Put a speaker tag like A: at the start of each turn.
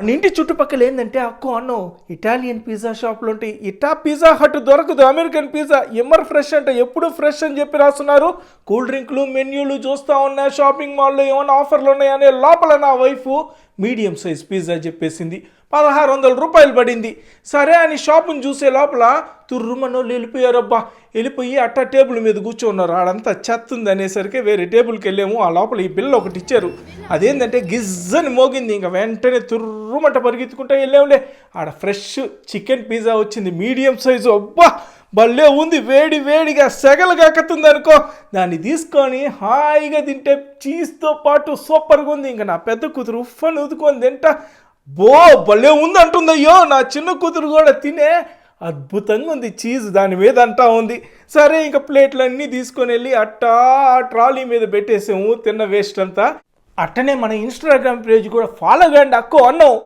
A: మన ఇంటి చుట్టుపక్కల ఏంటంటే అక్కో అన్నో ఇటాలియన్ పిజ్జా షాప్లో ఉంటే ఇటా పిజ్జా హట్ దొరకదు అమెరికన్ పిజ్జా ఎమ్మర్ ఫ్రెష్ అంటే ఎప్పుడు ఫ్రెష్ అని చెప్పి రాస్తున్నారు. కూల్ డ్రింక్లు మెన్యూలు చూస్తూ ఉన్నా షాపింగ్ మాల్లో ఏమైనా ఆఫర్లు ఉన్నాయనే లోపల నా వైఫ్ మీడియం సైజ్ పిజ్జా చెప్పేసింది. పదహారు వందల రూపాయలు పడింది. సరే అని షాపుని చూసే లోపల తుర్రుమనోళ్ళు వెళ్ళిపోయారబ్బా. వెళ్ళిపోయి అట్ట టేబుల్ మీద కూర్చున్నారు. ఆడంతా చెత్తుంది అనేసరికి వేరే టేబుల్కి వెళ్ళాము. ఆ లోపల ఈ బిల్ల ఒకటి ఇచ్చారు. అదేంటంటే గిజ్జని మోగింది. ఇంకా వెంటనే తుర్రుమంట పరిగెత్తుకుంటా వెళ్ళాములే ఆడ ఫ్రెష్ చికెన్ పిజ్జా వచ్చింది. Medium size. అబ్బా! భలే ఉంది వేడి వేడిగా సెగలు కాకతుంది అనుకో. దాన్ని తీసుకొని హాయిగా తింటే చీజ్తో పాటు సూపర్గా ఉంది. ఇంకా నా పెద్ద కూతురు ఉఫ్ఫని ఉదుకొని తింటా. బో భలే ఉంది అంటుంది అయ్యో నా చిన్న కూతురు కూడా తినే అద్భుతంగా ఉంది చీజ్ దాని మీద అంటా ఉంది. సరే ఇంకా ప్లేట్లన్నీ తీసుకొని వెళ్ళి అట్టా ట్రాలీ మీద పెట్టేసాము తిన్న వేస్ట్ అంతా. అట్టనే మన ఇన్స్టాగ్రామ్ పేజ్ కూడా ఫాలో కండి అక్కో అన్నావు.